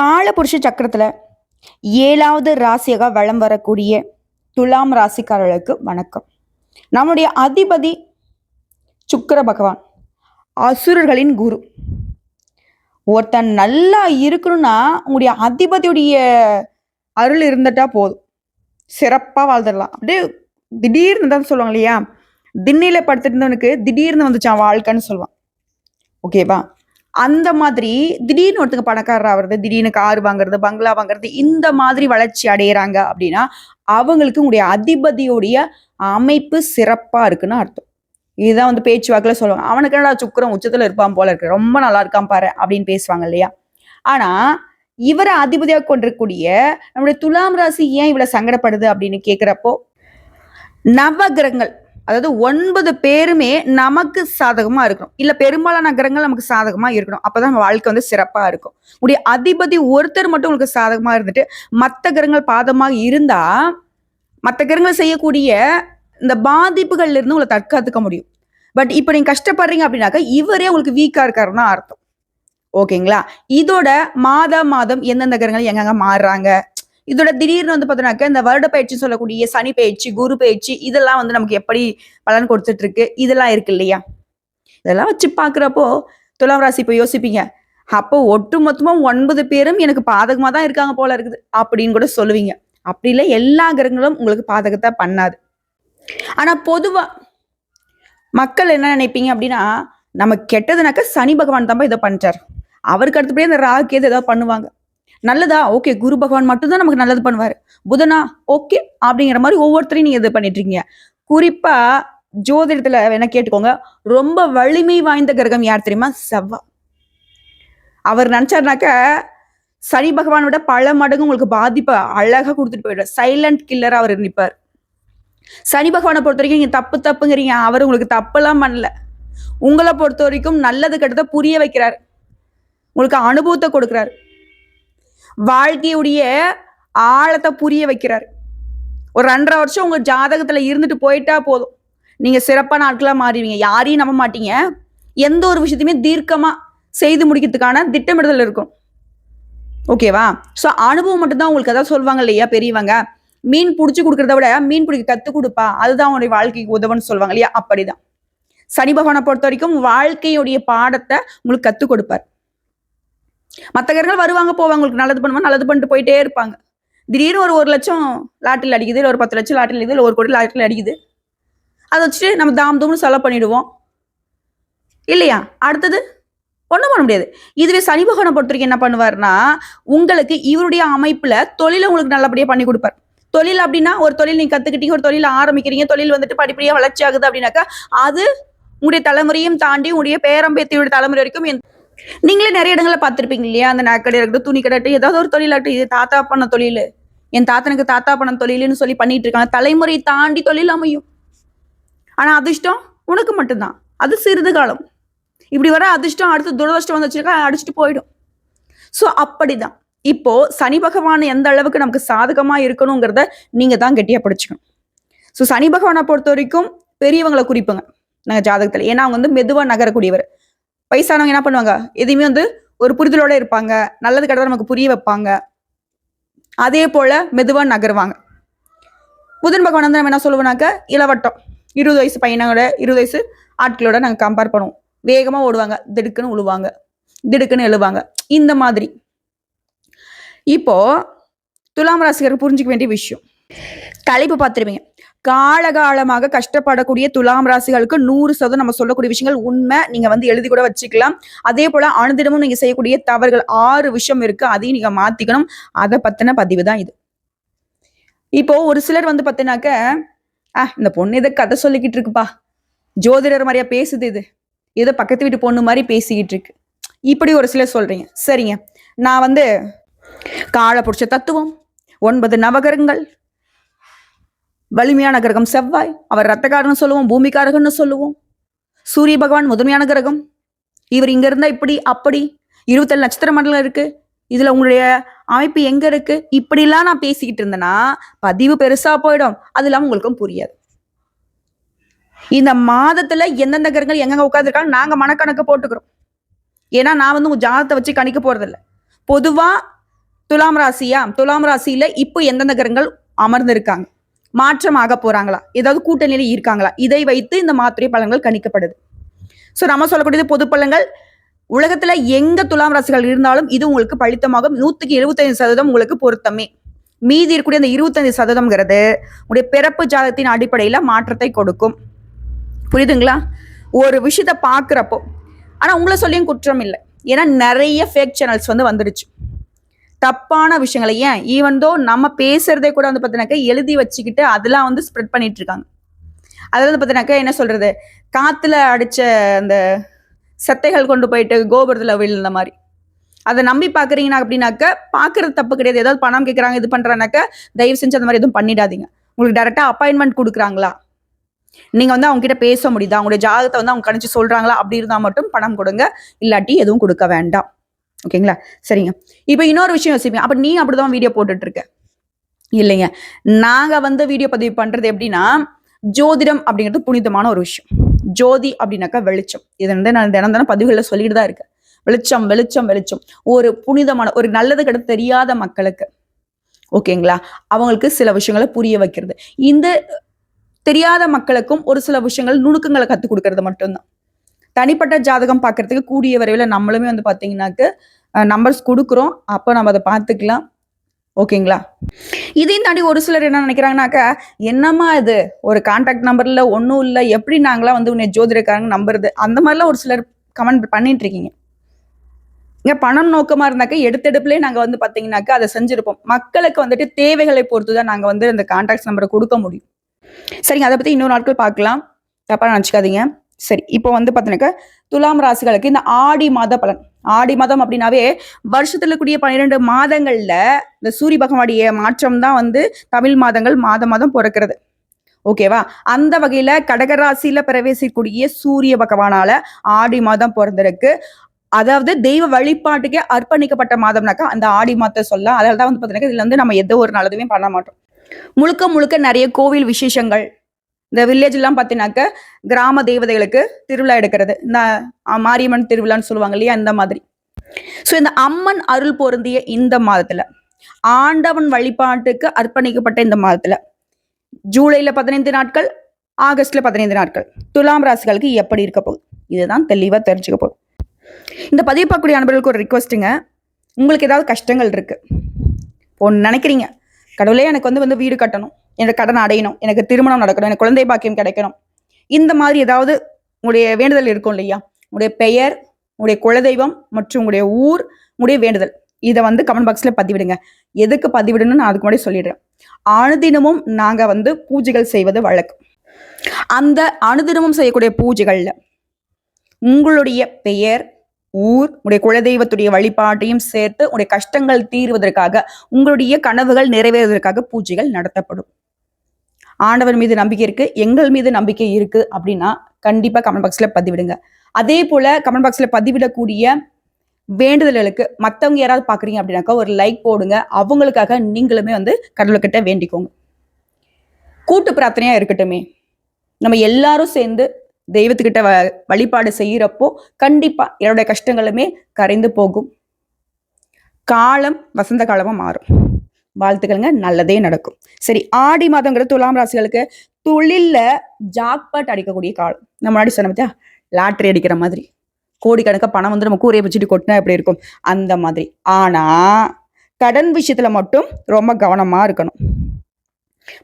காலபுருஷ சக்கரத்துல ஏழாவது ராசியாக வலம் வரக்கூடிய துலாம் ராசிக்காரர்களுக்கு வணக்கம். நம்முடைய அதிபதி சுக்கர பகவான் அசுரர்களின் குரு. ஒருத்தன் நல்லா இருக்கணும்னா உங்களுடைய அதிபதியுடைய அருள் இருந்துட்டா போதும். சிறப்பாக வாழ்ந்துடலாம். அப்படியே திடீர்னு தான் சொல்லுவாங்க இல்லையா? திண்ணையில் படுத்துட்டு இருந்தவனுக்கு திடீர்னு வந்துச்சான் வாழ்க்கைன்னு சொல்லுவான். ஓகேவா? அந்த மாதிரி திடீர்னு ஒருத்தங்க பணக்காரர் ஆகிறது திடீர்னு கார் வாங்குறது பங்களா வாங்குறது இந்த மாதிரி வளர்ச்சி அடையிறாங்க அப்படின்னா அவங்களுக்கு உங்களுடைய அதிபதியுடைய அமைப்பு சிறப்பாக இருக்குன்னு அர்த்தம். இதுதான் வந்து பேச்சுவாக்கில் சொல்லுவாங்க. அவனுக்கு என்னடா சுக்கரம் உச்சத்தில் இருப்பான் போல இருக்கு. ரொம்ப நல்லா இருக்கான் பாரு அப்படின்னு பேசுவாங்க இல்லையா? ஆனால் இவரை அதிபதியாக கொண்டிருக்கக்கூடிய நம்முடைய துலாம் ராசி ஏன் இவ்வளோ சங்கடப்படுது அப்படின்னு கேட்குறப்போ நவகிரகங்கள் அதாவது ஒன்பது பேருமே நமக்கு சாதகமாக இருக்கணும். இல்லை பெரும்பாலான கிரகங்கள் நமக்கு சாதகமாக இருக்கணும். அப்பதான் நம்ம வாழ்க்கை வந்து சிறப்பாக இருக்கும். உடைய அதிபதி ஒருத்தர் மட்டும் உங்களுக்கு சாதகமாக இருந்துட்டு மற்ற கிரகங்கள் பாதமாக இருந்தால் மற்ற கிரகங்கள் செய்யக்கூடிய இந்த பாதிப்புகள்ல இருந்து உங்களை தற்காத்துக்க முடியும். பட் இப்போ நீங்கள் கஷ்டப்படுறீங்க அப்படின்னாக்கா இவரே உங்களுக்கு வீக்காக இருக்காருன்னா அர்த்தம். ஓகேங்களா? இதோட மாதம் மாதம் எந்தெந்த கிரகங்கள் எங்கெங்க மாறுறாங்க? இதோட திடீர்னு வந்து பார்த்தோன்னாக்க இந்த வருட பயிற்சி சொல்லக்கூடிய சனி பயிற்சி குரு பயிற்சி இதெல்லாம் வந்து நமக்கு எப்படி பலன் கொடுத்துட்டு இருக்கு இதெல்லாம் இருக்கு இல்லையா? இதெல்லாம் வச்சு பார்க்குறப்போ துலாம் ராசி இப்போ யோசிப்பீங்க அப்போ ஒட்டு மொத்தமா ஒன்பது பேரும் எனக்கு பாதகமாக தான் இருக்காங்க போல இருக்குது அப்படின்னு கூட சொல்லுவீங்க. அப்படி இல்லை எல்லா கிரகங்களும் உங்களுக்கு பாதகத்தை பண்ணாது. ஆனா பொதுவா மக்கள் என்ன நினைப்பீங்க அப்படின்னா நம்ம கெட்டதுனாக்க சனி பகவான் தான் இதை பண்ணிட்டார் அவருக்கு அடுத்தபடியே அந்த ராகு கேது ஏதாவது பண்ணுவாங்க. நல்லதா? ஓகே குரு பகவான் மட்டும்தான் நமக்கு நல்லது பண்ணுவார். புதனா ஓகே அப்படிங்கிற மாதிரி ஒவ்வொருத்தரையும் நீங்க இது பண்ணிட்டு இருக்கீங்க. குறிப்பா ஜோதிடத்துல வேணா கேட்டுக்கோங்க. ரொம்ப வலிமை வாய்ந்த கிரகம் யார் தெரியுமா? செவ்வா. அவர் நினைச்சாருனாக்க சனி பகவானோட பல மடங்கு உங்களுக்கு பாதிப்பை அழகா கொடுத்துட்டு போயிடுவார். சைலண்ட் கில்லர் அவர் நிற்பார் சனி பகவானை பொறுத்த வரைக்கும் நீங்க தப்பு தப்புங்கிறீங்க. அவர் உங்களுக்கு தப்பெல்லாம் பண்ணல. உங்களை பொறுத்த வரைக்கும் நல்லது கெட்டதை புரிய வைக்கிறார். உங்களுக்கு அனுபவத்தை கொடுக்குறாரு. வாழ்க்கையுடைய ஆழத்தை புரிய வைக்கிறார். ஒரு ரெண்டரை வருஷம் உங்கள் ஜாதகத்தில் இருந்துட்டு போயிட்டா போதும். நீங்கள் சிறப்பான ஆட்களாக மாறுவீங்க யாரையும் நம்ப மாட்டீங்க. எந்த ஒரு விஷயத்தையுமே தீர்க்கமாக செய்து முடிக்கிறதுக்கான திட்டமிடுதல் இருக்கும். ஓகேவா ஸோ அனுபவம் மட்டும்தான் உங்களுக்கு அதான் சொல்லுவாங்க இல்லையா பெரியவங்க? மீன் பிடிச்சி கொடுக்குறத விட மீன் பிடிக்க கற்றுக் கொடுப்பா. அதுதான் உன்னுடைய வாழ்க்கைக்கு உதவுன்னு சொல்லுவாங்க இல்லையா? அப்படிதான். சனி பகவானை பொறுத்த வரைக்கும் வாழ்க்கையுடைய பாடத்தை உங்களுக்கு கற்றுக் கொடுப்பார். மற்ற வருவாங்க போவாங்க. உங்களுக்கு நல்லது பண்ணுவாங்க நல்லது பண்ணிட்டு போயிட்டே இருப்பாங்க. திடீர்னு ஒரு ஒரு லட்சம் லாட்டில் அடிக்குது இல்லை ஒரு பத்து லட்சம் லாட்டில் அடிக்குது இல்லை ஒரு கோடி லாட்டில் அடிக்குது. அதை வச்சுட்டு நம்ம தாம் தூம்னு செலவு பண்ணிடுவோம். இல்லையா? அடுத்தது ஒன்றும் பண்ண முடியாது. இதுவே சனி பகவானை பொறுத்த வரைக்கும் என்ன பண்ணுவார்னா உங்களுக்கு இவருடைய அமைப்புல தொழிலை உங்களுக்கு நல்லபடியா பண்ணி கொடுப்பார். தொழில் அப்படின்னா ஒரு தொழில் நீங்க கத்துக்கிட்டீங்க ஒரு தொழில் ஆரம்பிக்கிறீங்க தொழில் வந்துட்டு படிப்படியாக வளர்ச்சி ஆகுது அப்படின்னாக்கா அது உங்களுடைய தலைமுறையும் தாண்டி உங்களுடைய பேரம்பேத்தியுடைய தலைமுறை வரைக்கும் என் நீங்களே நிறைய இடங்கள்ல பார்த்திருப்பீங்க இல்லையா? அந்த நகைக்கடை இருக்கட்டும் துணி கடை ஏதாவது ஒரு தொழிலாகட்டும் இது தாத்தா பண்ண தொழில். என் தாத்தனுக்கு தாத்தா பண்ண தொழில்னு சொல்லி பண்ணிட்டு இருக்காங்க. தலைமுறை தாண்டி தொழில் அமையும். ஆனா அதிர்ஷ்டம் உனக்கு மட்டும்தான். அது சிறிது காலம். இப்படி வர அதிர்ஷ்டம் அடுத்து துரதிர்ஷ்டம் வந்துச்சுக்கா அடிச்சுட்டு போயிடும். ஸோ அப்படிதான். இப்போ சனி பகவான் எந்த அளவுக்கு நமக்கு சாதகமா இருக்கணுங்கிறத நீங்க தான் கெட்டியா படிச்சுக்கணும். ஸோ சனி பகவானை பொறுத்த வரைக்கும் பெரியவங்களை குறிப்புங்க. நாங்கள் ஜாதகத்தில். ஏன்னா அவங்க வந்து மெதுவா நகரக்கூடியவர். வயசானவங்க என்ன பண்ணுவாங்க? எதையுமே வந்து ஒரு புரிதலோட இருப்பாங்க. நல்லது கெட்டதை நமக்கு புரிய வைப்பாங்க. அதே போல மெதுவா நகருவாங்க. புதன் பகவான் வந்து நம்ம என்ன சொல்லுவோம்னாக்க இளவட்டம். இருபது வயசு பையனோட இருபது வயசு ஆட்களோட நாங்கள் கம்பேர் பண்ணுவோம். வேகமாக ஓடுவாங்க. திடுக்குன்னு உழுவாங்க. திடுக்குன்னு எழுவாங்க. இந்த மாதிரி. இப்போ துலாம் ராசிகர் புரிஞ்சுக்க வேண்டிய விஷயம். தலைப்பு பார்த்துருவீங்க காலகாலமாக கஷ்டப்படக்கூடிய துலாம் ராசிகளுக்கு நூறு சதவீதம் நம்ம சொல்லக்கூடிய விஷயங்கள் உண்மை. நீங்க வந்து எழுதி கூட வச்சுக்கலாம். அதே போல அனுதினமும் நீங்க செய்யக்கூடிய தவறுகள் ஆறு விஷயம் இருக்கு. அதையும் நீங்க மாத்திக்கணும். அதை பத்தின பதிவு தான் இது. இப்போ ஒரு சிலர் வந்து பார்த்தீங்கன்னாக்க ஆ இந்த பொண்ணு இதை கதை சொல்லிக்கிட்டு இருக்குப்பா. ஜோதிடர் மாதிரியா பேசுது இது. ஏதோ பக்கத்து வீட்டு பொண்ணு மாதிரி பேசிக்கிட்டு இருக்கு. இப்படி ஒரு சிலர் சொல்றீங்க. சரிங்க. நான் வந்து காலபுருஷ தத்துவம் ஒன்பது நவகரங்கள் வலிமையான கிரகம் செவ்வாய். அவர் ரத்தக்காரன்னு சொல்லுவோம் பூமிக்காரகன்னு சொல்லுவோம். சூரிய பகவான் முதன்மையான கிரகம். இவர் இங்க இருந்தா இப்படி அப்படி. இருபத்தேழு நட்சத்திர மண்டலம் இருக்கு. இதுல உங்களுடைய அமைப்பு எங்க இருக்கு? இப்படிலாம் நான் பேசிக்கிட்டு இருந்தேன்னா பதிவு பெருசா போயிடும். அது இல்லாம உங்களுக்கும் புரியாது. இந்த மாதத்துல எந்தெந்த கிரகங்கள் எங்கெங்க உட்காந்துருக்காங்க நாங்க மனக்கணக்கு போட்டுக்கிறோம். ஏன்னா நான் வந்து உங்க ஜாதத்தை வச்சு கணிக்க போறதில்ல. பொதுவா துலாம் ராசியா? துலாம் ராசியில இப்போ எந்தெந்த கிரகங்கள் அமர்ந்து இருக்காங்க மாற்றமாக போறாங்களா? ஏதாவது கூட்டணியில இருக்காங்களா? இதை வைத்து இந்த மாத்திரை பலன்கள் கணிக்கப்படுது. ஸோ நம்ம சொல்லக்கூடியது பொது பலன்கள் உலகத்துல எங்க துலாம் ராசிகள் இருந்தாலும் இது உங்களுக்கு பழித்தமாகும். நூத்துக்கு எழுபத்தைந்து சதவீதம் உங்களுக்கு பொருத்தமே. மீதி இருக்கக்கூடிய அந்த இருபத்தஞ்சு சதவீதம்ங்கிறது உடைய பிறப்பு ஜாதகத்தின் அடிப்படையில மாற்றத்தை கொடுக்கும். புரியுதுங்களா? ஒரு விஷயத்த பாக்குறப்போ ஆனா உங்களை சொல்லியும் குற்றம் இல்லை. ஏன்னா நிறைய ஃபேக் சேனல்ஸ் வந்து வந்துடுச்சு தப்பான விஷயங்களை. ஏன்? ஈவன் தோ நம்ம பேசுறதே கூட வந்து பார்த்தீங்கன்னாக்கா எழுதி வச்சுக்கிட்டு அதெல்லாம் வந்து ஸ்ப்ரெட் பண்ணிட்டு இருக்காங்க அதில் வந்து பார்த்தீங்கன்னாக்கா என்ன சொல்றது? காத்துல அடிச்ச அந்த செத்தைகள் கொண்டு போயிட்டு கோபுரத்தில் விழுந்த மாதிரி. அதை நம்பி பார்க்குறீங்கன்னா அப்படின்னாக்க பார்க்குறது தப்பு கிடையாது. ஏதாவது பணம் கேட்குறாங்க இது பண்றானாக்க தயவு செஞ்சு அந்த மாதிரி எதுவும் பண்ணிடாதீங்க. உங்களுக்கு டேரெக்டாக அப்பாயின்மெண்ட் கொடுக்குறாங்களா? நீங்கள் வந்து அவங்க கிட்ட பேச முடியுதா? அவங்களுடைய ஜாதகத்தை வந்து அவங்க கணிச்சு சொல்கிறாங்களா அப்படி இருந்தால் மட்டும் பணம் கொடுங்க. இல்லாட்டி எதுவும் கொடுக்க வேண்டாம். ஓகேங்களா? சரிங்க. இப்போ இன்னொரு விஷயம் யோசிப்பீங்க. அப்போ நீ அப்படிதான் வீடியோ போட்டுட்டு இருக்க இல்லைங்க. நாங்கள் வந்து வீடியோ பதிவு பண்ணுறது எப்படின்னா ஜோதிடம் அப்படிங்கிறது புனிதமான ஒரு விஷயம். ஜோதி அப்படின்னாக்கா வெளிச்சம். இது வந்து நான் தினம் தினம் பதிவுகளில் சொல்லிட்டு தான் இருக்கேன். வெளிச்சம் வெளிச்சம் வெளிச்சம். ஒரு புனிதமான ஒரு நல்லது கிட்ட தெரியாத மக்களுக்கு. ஓகேங்களா? அவங்களுக்கு சில விஷயங்களை புரிய வைக்கிறது. இந்த தெரியாத மக்களுக்கும் ஒரு சில விஷயங்கள் நுணுக்கங்களை கற்றுக் கொடுக்கறது மட்டும்தான். தனிப்பட்ட ஜாதகம் பார்க்கறதுக்கு கூடிய வரைவில் நம்மளுமே வந்து பார்த்தீங்கன்னாக்க நம்பர்ஸ் கொடுக்குறோம். அப்போ நம்ம அதை பார்த்துக்கலாம். ஓகேங்களா? இதையும் தாண்டி ஒரு சிலர் என்ன நினைக்கிறாங்கனாக்கா என்னம்மா இது? ஒரு கான்டாக்ட் நம்பர்ல ஒன்றும் இல்லை. எப்படி நாங்களாம் வந்து உன்னை ஜோதிடக்காரங்க நம்புறது? அந்த மாதிரிலாம் ஒரு சிலர் கமெண்ட் பண்ணிட்டு இருக்கீங்க. இங்க பணம் நோக்கமா இருந்தாக்க எடுத்தெடுப்புலேயே நாங்க வந்து பாத்தீங்கன்னாக்கா அதை செஞ்சிருப்போம். மக்களுக்கு வந்துட்டு தேவைகளை பொறுத்து தான் நாங்க வந்து அந்த கான்டாக்ட் நம்பரை கொடுக்க முடியும். சரிங்க அதை பத்தி இன்னொரு நாட்கள் பார்க்கலாம். தப்பா நினச்சிக்காதீங்க. சரி இப்போ வந்து பார்த்தீங்கன்னாக்கா துலாம் ராசிகளுக்கு இந்த ஆடி மாத பலன். ஆடி மாதம் அப்படின்னாவே வருஷத்துல கூடிய பன்னிரெண்டு மாதங்கள்ல இந்த சூரிய பகவானுடைய மாற்றம் தான் வந்து தமிழ் மாதங்கள் மாத மாதம் பிறக்கிறது. ஓகேவா அந்த வகையில கடகராசியில பிரவேசிக்கக்கூடிய சூரிய பகவானால ஆடி மாதம் பிறந்திருக்கு. அதாவது தெய்வ வழிபாட்டுக்கே அர்ப்பணிக்கப்பட்ட மாதம்னாக்கா அந்த ஆடி மாதத்தை சொல்லலாம். அதனால தான் வந்து பார்த்தீங்கன்னா இதுல வந்து நம்ம எந்த ஒரு நல்லதுமே பண்ண மாட்டோம். முழுக்க முழுக்க நிறைய கோவில் விசேஷங்கள் இந்த வில்லேஜ் எல்லாம் பார்த்தீங்கன்னாக்க கிராம தேவதைகளுக்கு திருவிழா எடுக்கிறது. இந்த மாரியம்மன் திருவிழான்னு சொல்லுவாங்க இல்லையா இந்த மாதிரி. ஸோ இந்த அம்மன் அருள் பொருந்திய இந்த மாதத்துல ஆண்டவன் வழிபாட்டுக்கு அர்ப்பணிக்கப்பட்ட இந்த மாதத்துல ஜூலைல பதினைந்து நாட்கள் ஆகஸ்ட்ல பதினைந்து நாட்கள் துலாம் ராசிகளுக்கு எப்படி இருக்க போகுது? இதுதான் தெளிவாக தெரிஞ்சுக்க போகுது இந்த பதிவு பார்க்கக்கூடிய அன்பர்களுக்கு ஒரு ரிக்வஸ்ட்டுங்க உங்களுக்கு ஏதாவது கஷ்டங்கள் இருக்கு. ஒன்று நினைக்கிறீங்க. கடவுளே எனக்கு வந்து வந்து வீடு கட்டணும். என்னோட கடன் அடையணும் எனக்கு திருமணம் நடக்கணும் எனக்கு குழந்தை பாக்கியம் கிடைக்கணும். இந்த மாதிரி ஏதாவது உங்களுடைய வேண்டுதல் இருக்கும் இல்லையா? உங்களுடைய பெயர் உங்களுடைய குலதெய்வம் மற்றும் உங்களுடைய ஊர் உங்களுடைய வேண்டுதல். இதை வந்து கமெண்ட் பாக்ஸில் பதிவிடுங்க. எதுக்கு பதிவிடணும்னு நான் அதுக்கு முன்னாடி சொல்லிடுறேன். அனுதினமும் நாங்கள் வந்து பூஜைகள் செய்வது வழக்கு அந்த அனுதினமும் செய்யக்கூடிய பூஜைகளில் உங்களுடைய பெயர் ஊர் உடைய குலதெய்வத்துடைய வழிபாட்டையும் சேர்த்து உடைய கஷ்டங்கள் தீர்வதற்காக உங்களுடைய கனவுகள் நிறைவேறுவதற்காக பூஜைகள் நடத்தப்படும். ஆண்டவர் மீது நம்பிக்கை இருக்கு எங்கள் மீது நம்பிக்கை இருக்கு அப்படின்னா கண்டிப்பா கமெண்ட் பாக்ஸ்ல பதிவிடுங்க. அதே போல கமெண்ட் பாக்ஸ்ல பதிவிடக்கூடிய வேண்டுதல்களுக்கு மத்தவங்க யாராவது பாக்குறீங்க அப்படின்னாக்கா ஒரு லைக் போடுங்க. அவங்களுக்காக நீங்களுமே வந்து கடவுள்கிட்ட வேண்டிக்கோங்க. கூட்டு பிரார்த்தனையா இருக்கட்டுமே. நம்ம எல்லாரும் சேர்ந்து தெய்வத்துக்கிட்ட வ வழிபாடு செய்யறப்போ கண்டிப்பா என்னுடைய கஷ்டங்களுமே கரைந்து போகும். காலம் வசந்த காலமா மாறும். வாழ்த்துக்கள்ங்க. நல்லதே நடக்கும். சரி ஆடி மாதங்கிறது துலாம் ராசிகளுக்கு தொழில்ல ஜாக்பாட் அடிக்கக்கூடிய காலம். நம்ம முன்னாடி சொன்ன பார்த்தியா லாட்ரி அடிக்கிற மாதிரி. கோடிக்கணக்காக பணம் வந்து நம்ம கூரையை வச்சுட்டு கொட்டினா எப்படி இருக்கும்? அந்த மாதிரி. ஆனால் கடன் விஷயத்தில் மட்டும் ரொம்ப கவனமாக இருக்கணும்.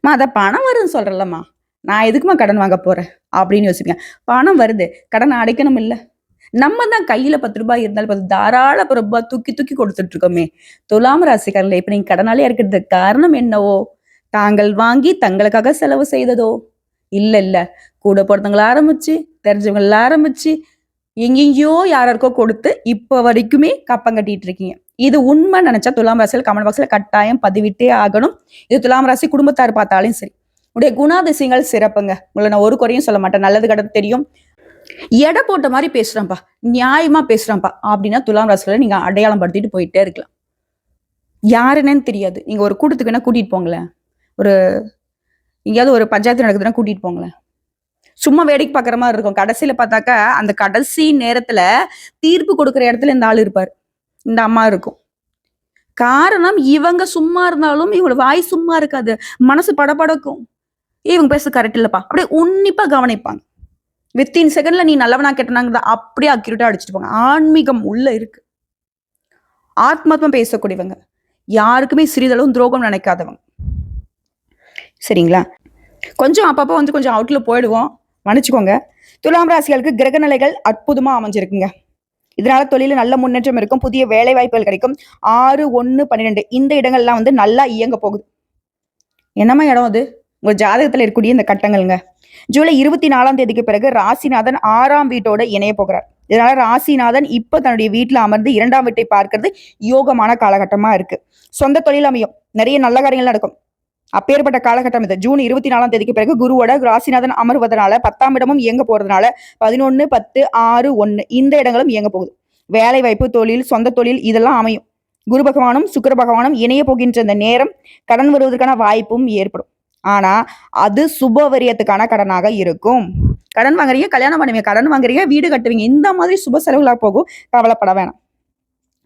மா அதை பணம் வரும்னு சொல்கிறல்லம்மா நான் எதுக்குமா கடன் வாங்க போகிறேன் அப்படின்னு யோசிப்பேன் பணம் வருது. கடன் அடைக்கணும் இல்லை நம்ம தான் கையில பத்து ரூபாய் இருந்தாலும் பத்து தாராள ரூபாய் தூக்கி தூக்கி கொடுத்துட்டு இருக்கோமே துலாம் ராசிக்காரங்களே இப்ப நீங்க கடனாலே இருக்கிறதுக்கு காரணம் என்னவோ? தாங்கள் வாங்கி தங்களுக்காக செலவு செய்ததோ? இல்ல இல்ல. கூட பிறந்தவங்கள ஆரம்பிச்சு தெரிஞ்சவங்கள ஆரம்பிச்சு எங்கெங்கயோ யாராருக்கோ கொடுத்து இப்ப வரைக்குமே கப்பம் கட்டிட்டு இருக்கீங்க. இது உண்மை நினைச்சா துலாம் ராசியில் கமெண்ட் பாக்ஸ்ல கட்டாயம் பதிவிட்டே ஆகணும். இது துலாம் ராசி குடும்பத்தார் பார்த்தாலும் சரி. உடைய குணாதிசயங்கள் சிறப்புங்க. உங்களை நான் ஒரு குறையும் சொல்ல மாட்டேன். நல்லது கடந்து தெரியும். எடை போட்ட மாதிரி பேசுறேன்ப்பா நியாயமா பேசுறான்ப்பா அப்படின்னா துலாம் ராசியில நீங்க அடையாளம் படுத்திட்டு போயிட்டே இருக்கலாம். யாருன்னு தெரியாது. நீங்க ஒரு கூட்டத்துக்கு வேணா கூட்டிட்டு போங்களேன். ஒரு எங்கேயாவது ஒரு பஞ்சாயத்து நடக்குதுன்னா கூட்டிட்டு போங்களேன். சும்மா வேடிக்கை பார்க்குற மாதிரி இருக்கும். கடைசியில பார்த்தாக்கா அந்த கடைசி நேரத்துல தீர்ப்பு கொடுக்குற இடத்துல இந்த ஆள் இருப்பார். இந்த அம்மா இருக்கும். காரணம் இவங்க சும்மா இருந்தாலும் இவங்களோட வாய் சும்மா இருக்காது. மனசு படபடக்கும். இவங்க பேச கரெக்ட் இல்லப்பா. அப்படியே உன்னிப்பா கவனிப்பாங்க. வித்தின் செகண்ட்ல நீ நல்லவனா கெட்டனாங்கிறத அப்படியே அக்யூரேட்டா அடிச்சுட்டு போங்க. ஆன்மீகம் உள்ள இருக்கு. ஆத்மாத்மா பேசக்கூடியவங்க. யாருக்குமே சிறிதளவும் துரோகம் நினைக்காதவங்க. சரிங்களா? கொஞ்சம் அப்பப்போ வந்து கொஞ்சம் அவுட்ல போயிடுவோம். மன்னிச்சுக்கோங்க. துலாம் ராசிகளுக்கு கிரகநிலைகள் அற்புதமா அமைஞ்சிருக்குங்க. இதனால தொழில நல்ல முன்னேற்றம் இருக்கும். புதிய வேலை வாய்ப்புகள் கிடைக்கும். ஆறு ஒன்று பன்னிரெண்டு. இந்த இடங்கள்லாம் வந்து நல்லா இயங்க போகுது. என்னம்மா இடம் அது? உங்க ஜாதகத்துல இருக்கக்கூடிய இந்த கட்டங்கள்ங்க. ஜூலை இருபத்தி நாலாம் தேதிக்கு பிறகு ராசிநாதன் ஆறாம் வீட்டோட இணைய போகிறார். இதனால ராசிநாதன் இப்ப தன்னுடைய வீட்டுல அமர்ந்து இரண்டாம் வீட்டை பார்க்கறது யோகமான காலகட்டமா இருக்கு. சொந்த தொழில் அமையும். நிறைய நல்ல காரியங்கள் நடக்கும். அப்பேற்பட்ட காலகட்டம் இது. ஜூன் இருபத்தி நாலாம் தேதிக்கு பிறகு குருவோட ராசிநாதன் அமர்வதனால பத்தாம் இடமும் இயங்க போறதுனால பதினொன்னு பத்து ஆறு ஒன்னு இந்த இடங்களும் இயங்க போகுது. வேலை வாய்ப்பு தொழில் சொந்த தொழில் இதெல்லாம் அமையும். குரு பகவானும் சுக்கிர பகவானும் இணைய போகின்ற இந்த நேரம் கடன் வருவதற்கான வாய்ப்பும் ஏற்படும். ஆனா அது சுபவரியத்துக்கான கடனாக இருக்கும். கடன் வாங்குறீங்க கல்யாணம் பண்ணுவீங்க கடன் வாங்குறீங்க வீடு கட்டுவீங்க இந்த மாதிரி சுப செலவுகளாக போகும் கவலைப்பட வேணாம்.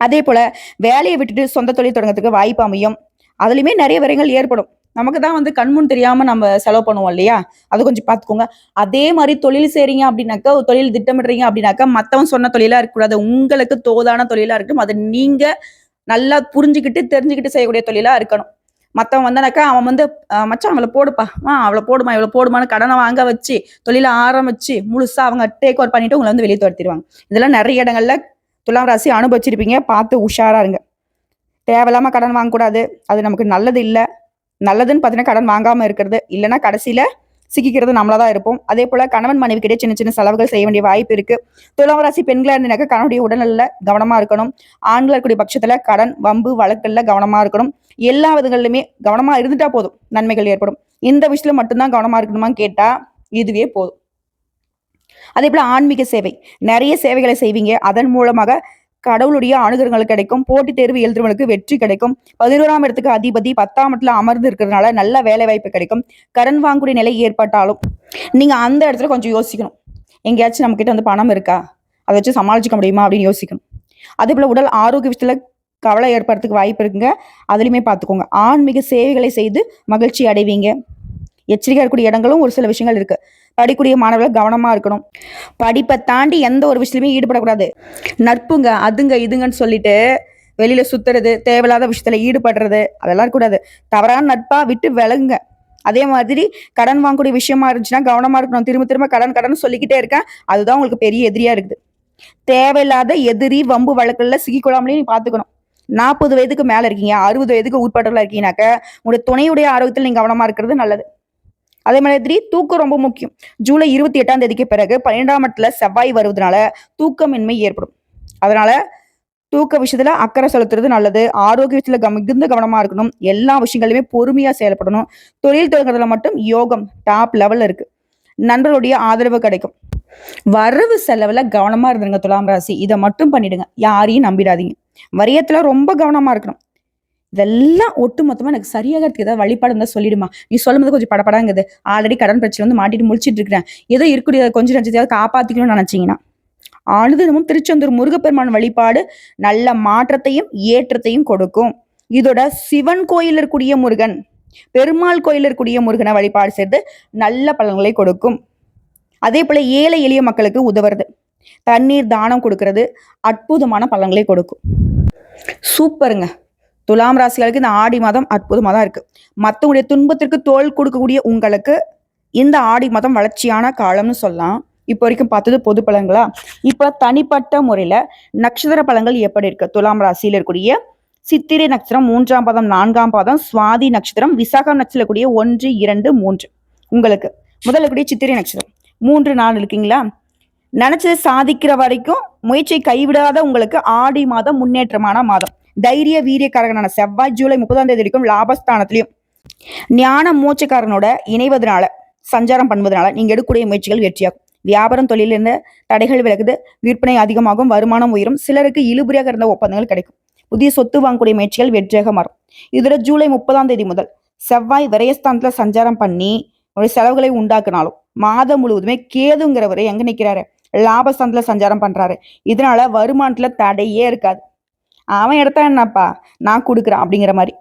அதே போல வேலையை விட்டுட்டு சொந்த தொழில் தொடங்குறதுக்கு வாய்ப்பு அமையும். அதுலயுமே நிறைய விரயங்கள் ஏற்படும். நமக்கு தான் வந்து கண்முன் தெரியாம நம்ம செலவு பண்ணுவோம் இல்லையா? அது கொஞ்சம் பார்த்துக்கோங்க. அதே மாதிரி தொழில் செய்றீங்க அப்படின்னாக்கா ஒரு தொழில் திட்டமிடுறீங்க அப்படின்னாக்கா மத்தவன் சொன்ன தொழிலா இருக்கக்கூடாது. உங்களுக்கு தோதான தொழிலா இருக்கட்டும். அதை நீங்க நல்லா புரிஞ்சுக்கிட்டு தெரிஞ்சுக்கிட்டு செய்யக்கூடிய தொழிலா இருக்கணும். மற்றவன் வந்தானாக்கா அவன் வந்து மச்சான் அவளை போடுப்பா. ஆ அவளை போடுமா இவ்வளோ போடுமான்னு கடனை வாங்க வச்சு தொழிலை ஆரம்பிச்சு முழுசாக அவங்க டேக் ஓவர் பண்ணிட்டு உங்களை வந்து வெளியே துரத்திடுவாங்க. இதெல்லாம் நிறைய இடங்கள்ல துலாம் ராசி அனுபவிச்சிருப்பீங்க. பார்த்து உஷாரா இருங்க. தேவையில்லாமல் கடன் வாங்கக்கூடாது. அது நமக்கு நல்லது இல்லை. நல்லதுன்னு பார்த்தீங்கன்னா கடன் வாங்காமல் இருக்கிறது. இல்லைன்னா கடைசியில் சிக்கிக்கிறது நம்மளா தான் இருப்போம். அதே போல கணவன் மனைவி கிட்டே சின்ன சின்ன செலவுகள் செய்ய வேண்டிய வாய்ப்பு இருக்கு. துலாம் ராசி பெண்களா இருந்தீங்கன்னாக்கா கணவனுடைய உடல்நல கவனமா இருக்கணும். ஆண்கள் இருக்கக்கூடிய பட்சத்துல கடன் வம்பு வழக்குல கவனமா இருக்கணும். எல்லா விதங்களிலுமே கவனமா இருந்துட்டா போதும். நன்மைகள் ஏற்படும். இந்த விஷயத்துல மட்டும்தான் கவனமா இருக்கணுமான்னு கேட்டா இதுவே போதும். அதே போல ஆன்மீக சேவை. நிறைய சேவைகளை செய்வீங்க. அதன் மூலமாக கடவுளுடைய அனுகிரகங்கள் கிடைக்கும். போட்டித் தேர்வு எழுதுறவங்களுக்கு வெற்றி கிடைக்கும். பதினோராம் இடத்துக்கு அதிபதி பத்தாம் இடத்துல அமர்ந்து இருக்கிறதுனால நல்ல வேலை வாய்ப்பு கிடைக்கும். கடன் வாங்கக்கூடிய நிலை ஏற்பட்டாலும் நீங்க அந்த இடத்துல கொஞ்சம் யோசிக்கணும். எங்கேயாச்சும் நம்ம கிட்ட வந்து பணம் இருக்கா? அதை வச்சு சமாளிச்சுக்க முடியுமா அப்படின்னு யோசிக்கணும். அதே போல உடல் ஆரோக்கிய விஷயத்துல கவலை ஏற்படுறதுக்கு வாய்ப்பு இருக்குங்க. அதுலயுமே பார்த்துக்கோங்க. ஆன்மீக சேவைகளை செய்து மகிழ்ச்சி அடைவீங்க. எச்சரிக்கையாக இருக்கக்கூடிய இடங்களும் ஒரு சில விஷயங்கள் இருக்குது படிக்கூடிய மாணவர்கள் கவனமா இருக்கணும். படிப்பை தாண்டி எந்த ஒரு விஷயத்துலையுமே ஈடுபடக்கூடாது. நட்புங்க அதுங்க இதுங்கன்னு சொல்லிட்டு வெளியில சுத்துறது தேவையில்லாத விஷயத்துல ஈடுபடுறது அதெல்லாம் கூடாது. தவறான நட்பா விட்டு விலகுங்க. அதே மாதிரி கடன் வாங்கக்கூடிய விஷயமா இருந்துச்சுன்னா கவனமா இருக்கணும். திரும்ப திரும்ப கடன் கடன் சொல்லிக்கிட்டே இருக்கேன். அதுதான் உங்களுக்கு பெரிய எதிரியா இருக்குது. தேவையில்லாத எதிரி வம்பு வழக்குல சிக்கிக்கொள்ளாமலே நீ பாத்துக்கணும். நாற்பது வயதுக்கு மேல இருக்கீங்க அறுபது வயதுக்கு உட்பட்டவர்களா இருக்கீங்கனாக்க உங்களுடைய துணையுடைய ஆரோக்கியத்தில் நீங்க கவனமா இருக்கிறது நல்லது. அதே மாதிரி தூக்கம் ரொம்ப முக்கியம். ஜூலை இருபத்தி எட்டாம் தேதிக்கு பிறகு பன்னிரெண்டாம் இடத்துல செவ்வாய் வருவதனால தூக்கமின்மை ஏற்படும். அதனால தூக்க விஷயத்துல அக்கறை செலுத்துறது நல்லது. ஆரோக்கிய விஷயத்துல மிகுந்த கவனமா இருக்கணும். எல்லா விஷயங்களுமே பொறுமையா செயல்படணும். தொழில் தொடங்குறதுல மட்டும் யோகம் டாப் லெவல்ல இருக்கு. நண்பர்களுடைய ஆதரவு கிடைக்கும். வரவு செலவுல கவனமா இருந்துருங்க துலாம் ராசி. இதை மட்டும் பண்ணிடுங்க. யாரையும் நம்பிடாதீங்க. வரியத்துல ரொம்ப கவனமா இருக்கணும். இதெல்லாம் ஒட்டு மொத்தமா எனக்கு சரியாகிறதுக்கு ஏதாவது வழிபாடு இருந்தா சொல்லிடுமா. நீ சொல்லும்போது கொஞ்சம் படப்படாங்குது ஆல்ரெடி கடன் பிரச்சனை வந்து மாட்டிட்டு முடிச்சிட்டு இருக்கிறேன் ஏதோ இருக்கக்கூடிய கொஞ்சம் நஞ்சத்தையாவது காப்பாத்திக்கணும்னு நினைச்சீங்கன்னா அனுதினமும் திருச்செந்தூர் முருகப்பெருமான் வழிபாடு நல்ல மாற்றத்தையும் ஏற்றத்தையும் கொடுக்கும். இதோட சிவன் கோயில் இருக்கக்கூடிய முருகன் பெருமாள் கோயில் இருக்கக்கூடிய முருகனை வழிபாடு செய்து நல்ல பலன்களை கொடுக்கும். அதே போல ஏழை எளிய மக்களுக்கு உதவுறது. தண்ணீர் தானம் கொடுக்கறது அற்புதமான பலன்களை கொடுக்கும். சூப்பருங்க. துலாம் ராசிகளுக்கு இந்த ஆடி மாதம் அற்புதமாக தான் இருக்குது மற்றவங்களுடைய துன்பத்திற்கு தோல் கொடுக்கக்கூடிய உங்களுக்கு இந்த ஆடி மாதம் வளர்ச்சியான காலம்னு சொல்லலாம். இப்போ வரைக்கும் பார்த்தது பொது பலன்களா? இப்போ தனிப்பட்ட முறையில் நட்சத்திர பலன்கள் எப்படி இருக்கு? துலாம் ராசியில் இருக்கக்கூடிய சித்திரை நட்சத்திரம் மூன்றாம் பாதம் நான்காம் பாதம் சுவாதி நட்சத்திரம் விசாகம் நட்சத்திரக்கூடிய ஒன்று இரண்டு மூன்று. உங்களுக்கு முதல்ல கூடிய சித்திரை நட்சத்திரம். மூன்று நாள் இருக்கீங்களா? நினைச்சதை சாதிக்கிற வரைக்கும் முயற்சியை கைவிடாத உங்களுக்கு ஆடி மாதம் முன்னேற்றமான மாதம். தைரிய வீரியக்காரகனான செவ்வாய் ஜூலை முப்பதாம் தேதி வரைக்கும் லாபஸ்தானத்திலையும் ஞான மூச்சக்காரனோட இணைவதனால சஞ்சாரம் பண்ணுவதனால நீங்க எடுக்கக்கூடிய முயற்சிகள் வெற்றியாகும். வியாபாரம் தொழிலில் இருந்த தடைகள் விலகுது விற்பனை அதிகமாகும் வருமானம் உயரும் சிலருக்கு இழுபறியாக இருந்த ஒப்பந்தங்கள் கிடைக்கும். புதிய சொத்து வாங்கக்கூடிய முயற்சிகள் வெற்றியாக மாறும். இதுல ஜூலை முப்பதாம் தேதி முதல் செவ்வாய் விரயஸ்தானத்துல சஞ்சாரம் பண்ணி ஒரு செலவுகளை உண்டாக்குனாலும் மாதம் முழுவதுமே கேதுங்கிறவரை எங்க நிக்கிறாரு? லாபஸ்தானத்துல சஞ்சாரம் பண்றாரு. இதனால வருமானத்துல தடையே இருக்காது. அவன் எடுத்தா என்னப்பா? நான் கொடுக்குறேன் அப்படிங்கிற மாதிரி.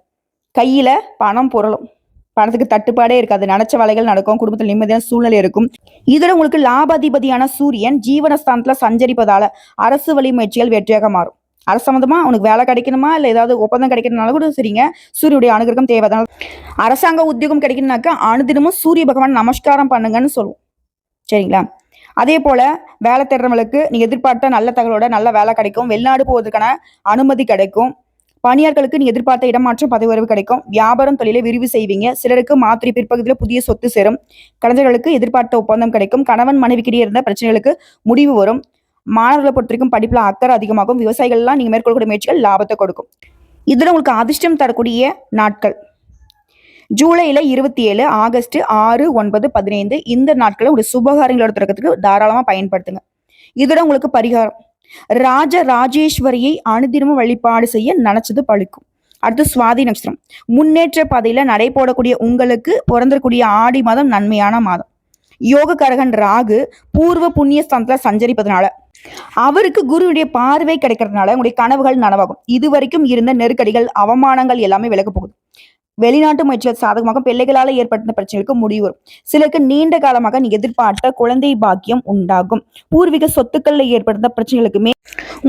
கையில் பணம் புரளும். பணத்துக்கு தட்டுப்பாடே இருக்காது. நினைச்ச வேலைகள் நடக்கும். குடும்பத்தில் நிம்மதியான சூழ்நிலை இருக்கும். இதில் உங்களுக்கு லாபாதிபதியான சூரியன் ஜீவனஸ்தானத்தில் சஞ்சரிப்பதால் அரசு வழி முயற்சிகள் வெற்றியாக மாறும். அரசு சம்மந்தமா உனக்கு வேலை கிடைக்கணுமா? இல்லை ஏதாவது ஒப்பந்தம் கிடைக்கணும்னாலும் கூட சரிங்க. சூரியனுடைய அனுகிரகம் தேவைதான். அரசாங்க உத்தியோகம் கிடைக்கணும்னாக்கா அனுதினமும் சூரிய பகவான் நமஸ்காரம் பண்ணுங்கன்னு சொல்லுவோம். சரிங்களா? அதே போல வேலை தேடுறவங்களுக்கு நீங்க எதிர்பார்த்த நல்ல தகவலோட நல்ல வேலை கிடைக்கும். வெளிநாடு போவதற்கான அனுமதி கிடைக்கும். பணியாளர்களுக்கு நீங்க எதிர்பார்த்த இடமாற்றம் பதவி உயர்வு கிடைக்கும். வியாபாரம் தொழிலை விரிவு செய்வீங்க. சிலருக்கு மாத்திரை பிற்பகுதியில் புதிய சொத்து சேரும். கலைஞர்களுக்கு எதிர்பார்த்த ஒப்பந்தம் கிடைக்கும். கணவன் மனைவிக்கிடையே இருந்த பிரச்சனைகளுக்கு முடிவு வரும். மாணவர்களை பொறுத்த வரைக்கும் அக்கறை அதிகமாகும். விவசாயிகள்லாம் நீங்கள் மேற்கொள்ளக்கூடிய முயற்சிகள் லாபத்தை கொடுக்கும். இதில் உங்களுக்கு அதிர்ஷ்டம் தரக்கூடிய நாட்கள். ஜூலையில் இருபத்தி ஏழு ஆகஸ்ட் ஆறு ஒன்பது பதினைந்து இந்த நாட்களை உங்களுடைய சுபகாரங்களோட தொடக்கத்துக்கு தாராளமாக பயன்படுத்துங்க. இதோட உங்களுக்கு பரிகாரம். ராஜ ராஜேஸ்வரியை அனுதினமும் வழிபாடு செய்ய நினைச்சது பழிக்கும். அடுத்து சுவாதி நட்சத்திரம். முன்னேற்ற பாதையில நடை போடக்கூடிய உங்களுக்கு பிறந்திருக்கூடிய ஆடி மாதம் நன்மையான மாதம். யோகக்காரகன் ராகு பூர்வ புண்ணிய ஸ்தானத்துல சஞ்சரிப்பதனால அவருக்கு குருவுடைய பார்வை கிடைக்கிறதுனால உங்களுடைய கனவுகள் நனவாகும். இதுவரைக்கும் இருந்த நெருக்கடிகள் அவமானங்கள் எல்லாமே விலக போகுது. வெளிநாட்டு முயற்சிகள் சாதகமாக பிள்ளைகளால் ஏற்பட்ட பிரச்சனைகளுக்கு முடிவு வரும். சிலருக்கு நீண்ட காலமாக நீ எதிர்பார்த்த குழந்தை பாக்கியம் உண்டாகும். பூர்வீக சொத்துக்கள்ல ஏற்படுத்த பிரச்சனைகளுக்குமே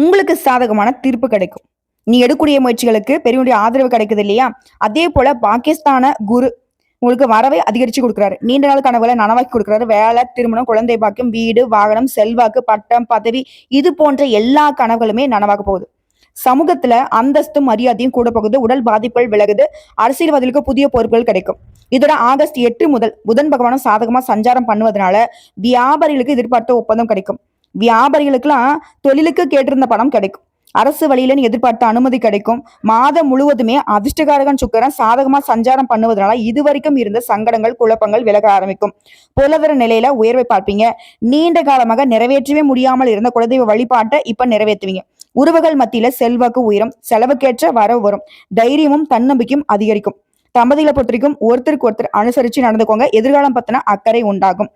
உங்களுக்கு சாதகமான தீர்ப்பு கிடைக்கும். நீ எடுக்கக்கூடிய முயற்சிகளுக்கு பெரியவருடைய ஆதரவு கிடைக்குது இல்லையா? அதே போல பாகிஸ்தான குரு உங்களுக்கு வரவை அதிகரிச்சு கொடுக்குறாரு. நீண்ட நாள் கனவுகளை நனவாக்கி கொடுக்குறாரு. வேலை திருமணம் குழந்தை பாக்கியம் வீடு வாகனம் செல்வாக்கு பட்டம் பதவி இது போன்ற எல்லா கனவுகளுமே நனவாக போகுது. சமூகத்துல அந்தஸ்தும் மரியாதையும் கூட போகுது உடல் பாதிப்புகள் விலகுது அரசியல்வாதிகளுக்கு புதிய பொறுப்புகள் கிடைக்கும். இதோட ஆகஸ்ட் எட்டு முதல் புதன் பகவானும் சாதகமா சஞ்சாரம் பண்ணுவதனால வியாபாரிகளுக்கு எதிர்பார்த்த ஒப்பந்தம் கிடைக்கும். வியாபாரிகளுக்கெல்லாம் தொழிலுக்கு கேட்டிருந்த பணம் கிடைக்கும். அரசு வழியில நீ எதிர்பார்த்த அனுமதி கிடைக்கும். மாதம் முழுவதுமே அதிர்ஷ்டகாரகன் சுக்கரன் சாதகமா சஞ்சாரம் பண்ணுவதனால இதுவரைக்கும் இருந்த சங்கடங்கள் குழப்பங்கள் விலக ஆரம்பிக்கும். பொருளாதார நிலையில உயர்வை பார்ப்பீங்க. நீண்ட காலமாக நிறைவேற்றவே முடியாமல் இருந்த குலதெய்வ வழிபாட்டை இப்ப நிறைவேற்றுவீங்க. உறவுகள் மத்தியில செல்வாக்கு உயரும் செலவுக்கேற்ற வரவு வரும். தைரியமும் தன்னம்பிக்கையும் அதிகரிக்கும். தம்பதிகளை பொறுத்த வரைக்கும் ஒருத்தருக்கு ஒருத்தர் அனுசரிச்சு நடந்துக்கோங்க. எதிர்காலம் பத்தின அக்கறை உண்டாகும்.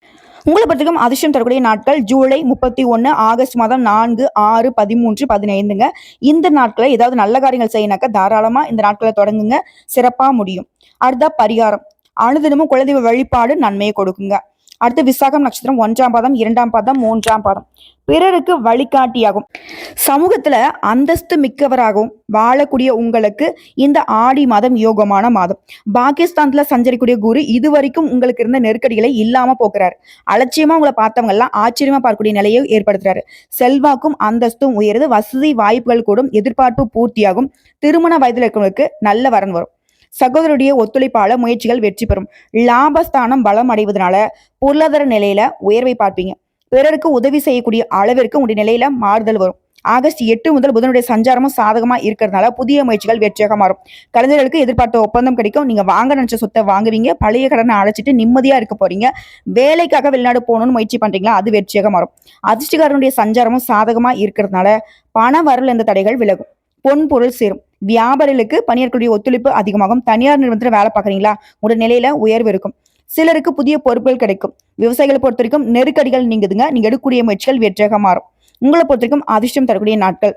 உங்களை பொறுத்தவரைக்கும் அதிர்ஷ்டம் தரக்கூடிய நாட்கள் ஜூலை முப்பத்தி ஒன்று ஆகஸ்ட் மாதம் நான்கு ஆறு பதிமூன்று பதினைந்துங்க. இந்த நாட்களை ஏதாவது நல்ல காரியங்கள் செய்யினாக்க தாராளமா இந்த நாட்களை தொடங்குங்க. சிறப்பா முடியும். அடுத்த பரிகாரம். அனுதினமும் குலதெய்வ வழிபாடு நன்மையை கொடுக்குங்க. அடுத்து விசாகம் நட்சத்திரம் ஒன்றாம் பாதம் இரண்டாம் பாதம் மூன்றாம் பாதம். பிறருக்கு வழிகாட்டியாகும். சமூகத்துல அந்தஸ்து மிக்கவராகவும் வாழக்கூடிய உங்களுக்கு இந்த ஆடி மாதம் யோகமான மாதம். பாகிஸ்தான்ல சஞ்சரிக்கூடிய குரு இதுவரைக்கும் உங்களுக்கு இருந்த நெருக்கடிகளை இல்லாம போக்குறாரு. அலட்சியமா உங்களை பார்த்தவங்க எல்லாம் ஆச்சரியமா பார்க்கக்கூடிய நிலையை ஏற்படுத்துறாரு. செல்வாக்கும் அந்தஸ்தும் உயருது. வசதி வாய்ப்புகள் கூடும். எதிர்பார்ப்பு பூர்த்தியாகும். திருமண வயதில் இருக்கிறவங்களுக்கு நல்ல வரன் வரும். சகோதரருடைய ஒத்துழைப்பால முயற்சிகள் வெற்றி பெறும். லாபஸ்தானம் பலம் அடைவதனால பொருளாதார நிலையில உயர்வை பார்ப்பீங்க. பிறருக்கு உதவி செய்யக்கூடிய அளவிற்கு உங்களுடைய நிலையில மாறுதல் வரும். ஆகஸ்ட் எட்டு முதல் புதனுடைய சஞ்சாரமும் சாதகமா இருக்கிறதுனால புதிய முயற்சிகள் வெற்றியாக மாறும். கலைஞர்களுக்கு எதிர்பார்த்த ஒப்பந்தம் கிடைக்கும். நீங்க வாங்க நினைச்ச சொத்தை வாங்குவீங்க. பழைய கடனை அழைச்சிட்டு நிம்மதியா இருக்க போறீங்க. வேலைக்காக வெளிநாடு போகணும்னு முயற்சி பண்றீங்களா? அது வெற்றியாக மாறும். அதிர்ஷ்டக்காரனுடைய சஞ்சாரமும் சாதகமா இருக்கிறதுனால பண வரல் இந்த தடைகள் விலகும். பொன் பொருள் சேரும். வியாபாரிகளுக்கு பணியாளர்களுடைய ஒத்துழைப்பு அதிகமாகும். தனியார் நிறுவனத்தில் வேலை பார்க்குறீங்களா? உங்களோட நிலையில உயர்வு இருக்கும். சிலருக்கு புதிய பொறுப்புகள் கிடைக்கும். விவசாயிகளை பொறுத்த வரைக்கும் நெருக்கடிகள் நீங்குதுங்க. நீங்க எடுக்கக்கூடிய முயற்சிகள் வெற்றியாக மாறும். உங்களை பொறுத்த வரைக்கும் அதிர்ஷ்டம் தரக்கூடிய நாட்கள்.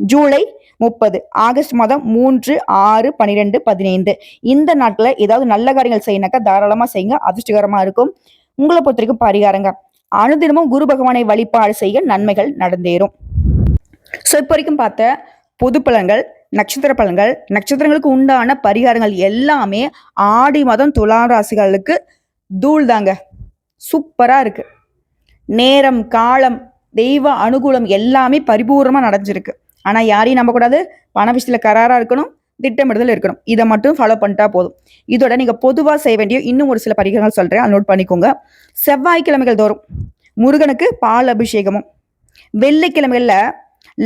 ஜூலை முப்பது ஆகஸ்ட் மாதம் மூன்று ஆறு பன்னிரெண்டு பதினைந்து. இந்த நாட்களை ஏதாவது நல்ல காரியங்கள் செய்யினாக்கா தாராளமா செய்யுங்க. அதிர்ஷ்டகரமா இருக்கும். உங்களை பொறுத்த வரைக்கும் பரிகாரங்க. அனுதினமும் குரு பகவானை வழிபாடு செய்ய நன்மைகள் நடந்தேறும். ஸோ இப்போ வரைக்கும் பார்த்த பொது பலன்கள் நட்சத்திர பலன்கள் நட்சத்திரங்களுக்கு உண்டான பரிகாரங்கள் எல்லாமே ஆடி மாதம் துலாம் ராசிகளுக்கு தூள் தாங்க சூப்பராக இருக்கு. நேரம் காலம் தெய்வ அனுகூலம் எல்லாமே பரிபூர்ணமாக நடஞ்சிருக்கு ஆனால் யாரையும் நம்பக்கூடாது. பண விஷயத்தில் கராராக இருக்கணும் திட்டமிடுதல் இருக்கணும். இதை மட்டும் ஃபாலோ பண்ணிட்டா போதும். இதோட நீங்கள் பொதுவாக செய்ய வேண்டிய இன்னும் ஒரு சில பரிகாரங்கள் சொல்கிறேன் அதை நோட் பண்ணிக்கோங்க. செவ்வாய்க்கிழமைகள் தோறும் முருகனுக்கு பால் அபிஷேகமும். வெள்ளிக்கிழமைகளில்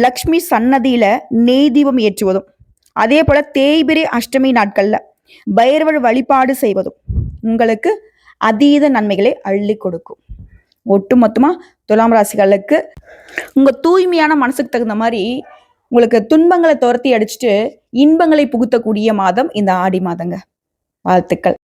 லக்ஷ்மி சன்னதியில நெய் தீபம் ஏற்றுவதும் அதே போல தேய்பிரை அஷ்டமி நாட்கள்ல பைரவர் வழிபாடு செய்வதும் உங்களுக்கு அதீத நன்மைகளை அள்ளி கொடுக்கும். ஒட்டுமொத்தமா துலாம் ராசிகளுக்கு உங்க தூய்மையான மனசுக்கு தகுந்த மாதிரி உங்களுக்கு துன்பங்களை துரத்தி அடிச்சுட்டு இன்பங்களை புகுத்தக்கூடிய மாதம் இந்த ஆடி மாதங்க. வாழ்த்துக்கள்.